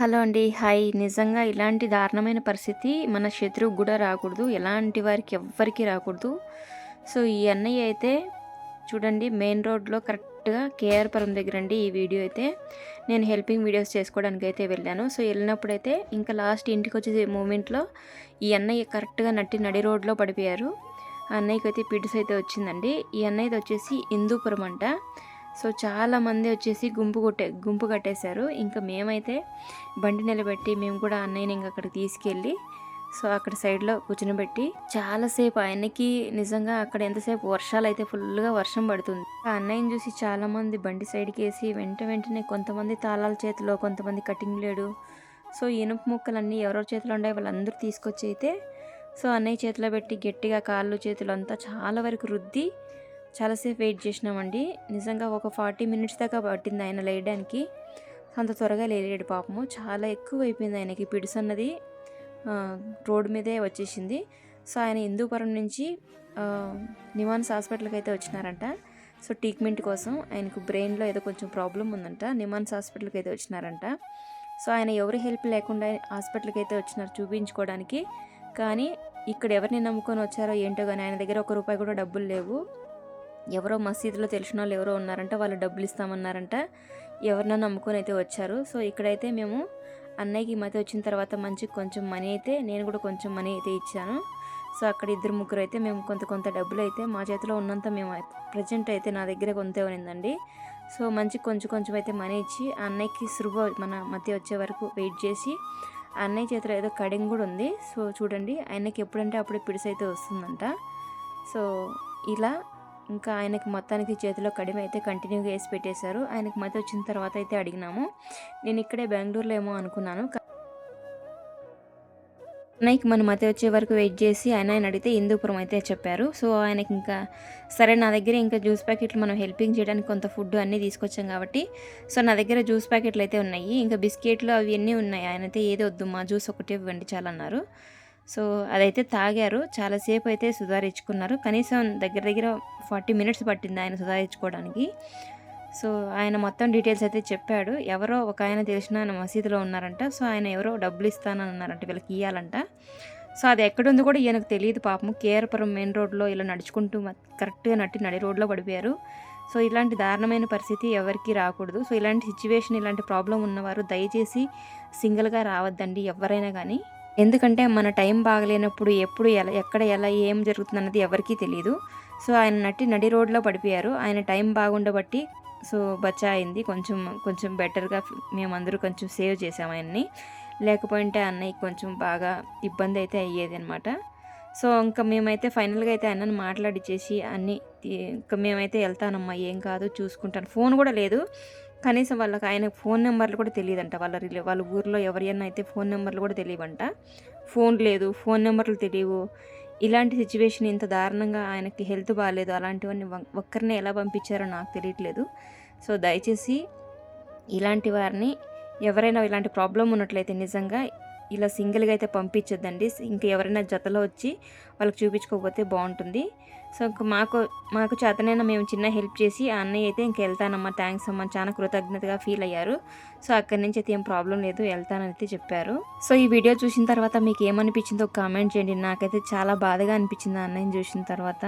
Hello అండి. Hi. నిజంగా ఇలాంటి దారుణమైన పరిస్థితి మన శత్రువు కూడా రాకూడదు. ఎలాంటి వారికి ఎవ్వరికి రాకూడదు. సో ఈ అన్నయ్య అయితే చూడండి మెయిన్ రోడ్లో కరెక్ట్గా కేఆర్ పురం దగ్గర అండి ఈ వీడియో అయితే. నేను హెల్పింగ్ వీడియోస్ చేసుకోవడానికి అయితే వెళ్ళాను. సో వెళ్ళినప్పుడు అయితే ఇంకా లాస్ట్ ఇంటికి వచ్చే మూమెంట్లో ఈ అన్నయ్య కరెక్ట్గా నట్టి నడి రోడ్లో పడిపోయారు. ఆ అన్నయ్యకి అయితే పిడిస్ అయితే వచ్చిందండి. ఈ అన్నయ్యది వచ్చేసి హిందూపురం అంట. సో చాలామంది వచ్చేసి గుంపు కొట్టే గుంపు కట్టేశారు. ఇంకా మేమైతే బండి నిలబెట్టి మేము కూడా అన్నయ్యని ఇంకా అక్కడికి తీసుకెళ్ళి సో అక్కడ సైడ్లో కూర్చునిబెట్టి చాలాసేపు ఆయనకి నిజంగా అక్కడ ఎంతసేపు వర్షాలు అయితే ఫుల్గా వర్షం పడుతుంది. ఆ అన్నయ్యని చూసి చాలామంది బండి సైడ్కి వేసి వెంట వెంటనే కొంతమంది తాళాల చేతిలో కొంతమంది కటింగ్ లేడు సో ఇనుప ముక్కలన్నీ ఎవరెవరి చేతిలో ఉండే వాళ్ళందరూ తీసుకొచ్చి అయితే సో అన్నయ్య చేతిలో పెట్టి గట్టిగా కాళ్ళు చేతులు అంతా చాలా వరకు రుద్ది చాలాసేపు వెయిట్ చేసినామండి. నిజంగా ఒక ఫార్టీ మినిట్స్ దాకా పట్టింది ఆయన లేయడానికి. అంత త్వరగా లేలేడు పాపము. చాలా ఎక్కువ అయిపోయింది ఆయనకి పిడుసు అన్నది. రోడ్డు మీదే వచ్చేసింది. సో ఆయన హిందూపురం నుంచి నిమాన్స్ హాస్పిటల్కి అయితే వచ్చినారంట. సో ట్రీట్మెంట్ కోసం ఆయనకు బ్రెయిన్లో ఏదో కొంచెం ప్రాబ్లం ఉందంట. నిమాన్స్ హాస్పిటల్కి అయితే వచ్చినారంట. సో ఆయన ఎవరి హెల్ప్ లేకుండా హాస్పిటల్కి అయితే వచ్చినారు చూపించుకోవడానికి. కానీ ఇక్కడ ఎవరిని నమ్ముకొని వచ్చారో ఏంటో కానీ ఆయన దగ్గర ఒక రూపాయి కూడా డబ్బులు లేవు. ఎవరో మసీదులో తెలిసిన వాళ్ళు ఎవరో ఉన్నారంట వాళ్ళు డబ్బులు ఇస్తామన్నారంట. ఎవరినో నమ్ముకొని అయితే వచ్చారు. సో ఇక్కడైతే మేము అన్నయ్యకి మధ్య వచ్చిన తర్వాత మంచి కొంచెం మనీ అయితే నేను కూడా కొంచెం మనీ అయితే ఇచ్చాను. సో అక్కడ ఇద్దరు ముగ్గురు అయితే మేము కొంత కొంత డబ్బులు అయితే మా చేతిలో ఉన్నంత మేము ప్రజెంట్ అయితే నా దగ్గర కొంత ఉన్నిందండి సో మంచి కొంచెం కొంచెం అయితే మనీ ఇచ్చి అన్నయ్యకి సురుగు మన మధ్య వచ్చే వరకు వెయిట్ చేసి అన్నయ్య చేతిలో ఏదో కడింగ్ కూడా ఉంది. సో చూడండి ఆయనకి ఎప్పుడంటే అప్పుడే పిడిసైతే వస్తుందంట. సో ఇలా ఇంకా ఆయనకి మొత్తానికి చేతిలో కడిమి అయితే కంటిన్యూగా వేసి పెట్టేశారు. ఆయనకి మధ్య వచ్చిన తర్వాత అయితే అడిగినాము. నేను ఇక్కడే బెంగళూరులో ఏమో అనుకున్నాను. అన్నయ్యకి మన మత వచ్చే వరకు వెయిట్ చేసి ఆయన ఆయన అడిగితే హిందూపురం అయితే చెప్పారు. సో ఆయనకి ఇంకా సరే నా దగ్గర ఇంకా జ్యూస్ ప్యాకెట్లు మనం హెల్పింగ్ చేయడానికి కొంత ఫుడ్ అన్నీ తీసుకొచ్చాం కాబట్టి సో నా దగ్గర జ్యూస్ ప్యాకెట్లు అయితే ఉన్నాయి. ఇంకా బిస్కెట్లు అవి అన్నీ ఉన్నాయి. ఆయన అయితే ఏదో వద్దు మా జ్యూస్ ఒకటే ఇవ్వండి చాలన్నారు. సో అదైతే తాగారు. చాలాసేపు అయితే సుధారించుకున్నారు. కనీసం దగ్గర దగ్గర ఫార్టీ మినిట్స్ పట్టింది ఆయన సుధారించుకోవడానికి. సో ఆయన మొత్తం డీటెయిల్స్ అయితే చెప్పాడు. ఎవరో ఒక ఆయన తెలిసిన ఆయన మసీదులో ఉన్నారంట. సో ఆయన ఎవరో డబ్బులు ఇస్తానని అన్నారంట వీళ్ళకి ఇవ్వాలంట సో అది ఎక్కడుందో కూడా ఈయనకు తెలియదు పాపం. కేఆర్పురం మెయిన్ రోడ్లో ఇలా నడుచుకుంటూ కరెక్ట్గా నట్టి నడి రోడ్లో పడిపోయారు. సో ఇలాంటి దారుణమైన పరిస్థితి ఎవరికి రాకూడదు. సో ఇలాంటి సిచ్యువేషన్ ఇలాంటి ప్రాబ్లం ఉన్నవారు దయచేసి సింగిల్గా రావద్దండి ఎవరైనా కానీ ఎందుకంటే మన టైం బాగలేనప్పుడు ఎప్పుడు ఎలా ఎక్కడ ఎలా ఏం జరుగుతుందన్నది ఎవరికీ తెలియదు సో ఆయన నటి నడి రోడ్లో పడిపోయారు. ఆయన టైం బాగుండబట్టి సో బచ్చా అయింది కొంచెం కొంచెం బెటర్గా మేమందరూ కొంచెం సేవ్ చేసాము ఆయన్ని. లేకపోయింటే అన్నయ్య కొంచెం బాగా ఇబ్బంది అయితే అయ్యేది అనమాట సో ఇంకా మేమైతే ఫైనల్గా అయితే ఆయనను మాట్లాడిచ్చేసి అన్నీ ఇంకా మేమైతే వెళ్తానమ్మా ఏం కాదు చూసుకుంటాను. ఫోన్ కూడా లేదు. కనీసం వాళ్ళకి ఆయన ఫోన్ నెంబర్లు కూడా తెలియదంట. వాళ్ళ రిలే వాళ్ళ ఊర్లో ఎవరైనా అయితే ఫోన్ నెంబర్లు కూడా తెలియవంట. ఫోన్ లేదు ఫోన్ నెంబర్లు తెలియవు. ఇలాంటి సిచ్యువేషన్ ఇంత దారుణంగా ఆయనకి హెల్త్ బాగాలేదు అలాంటివన్నీ ఒక్కరిని ఎలా పంపించారో నాకు తెలియట్లేదు. సో దయచేసి ఇలాంటి వారిని ఎవరైనా ఇలాంటి ప్రాబ్లం ఉన్నట్లయితే నిజంగా ఇలా సింగిల్గా అయితే పంపించొద్దండి. ఇంకా ఎవరైనా జతలో వచ్చి వాళ్ళకి చూపించుకోకపోతే బాగుంటుంది. సో మాకు మాకు చేతనైనా మేము చిన్న హెల్ప్ చేసి ఆ అన్నయ్య అయితే ఇంక వెళ్తానమ్మా థ్యాంక్స్ అమ్మా చాలా కృతజ్ఞతగా ఫీల్ అయ్యారు. సో అక్కడి నుంచి అయితే ఏం ప్రాబ్లం లేదు వెళ్తానని అయితే చెప్పారు. సో ఈ వీడియో చూసిన తర్వాత మీకు ఏమనిపించిందో కామెంట్ చేయండి. నాకైతే చాలా బాధగా అనిపించింది ఆ అన్నయ్యని చూసిన తర్వాత.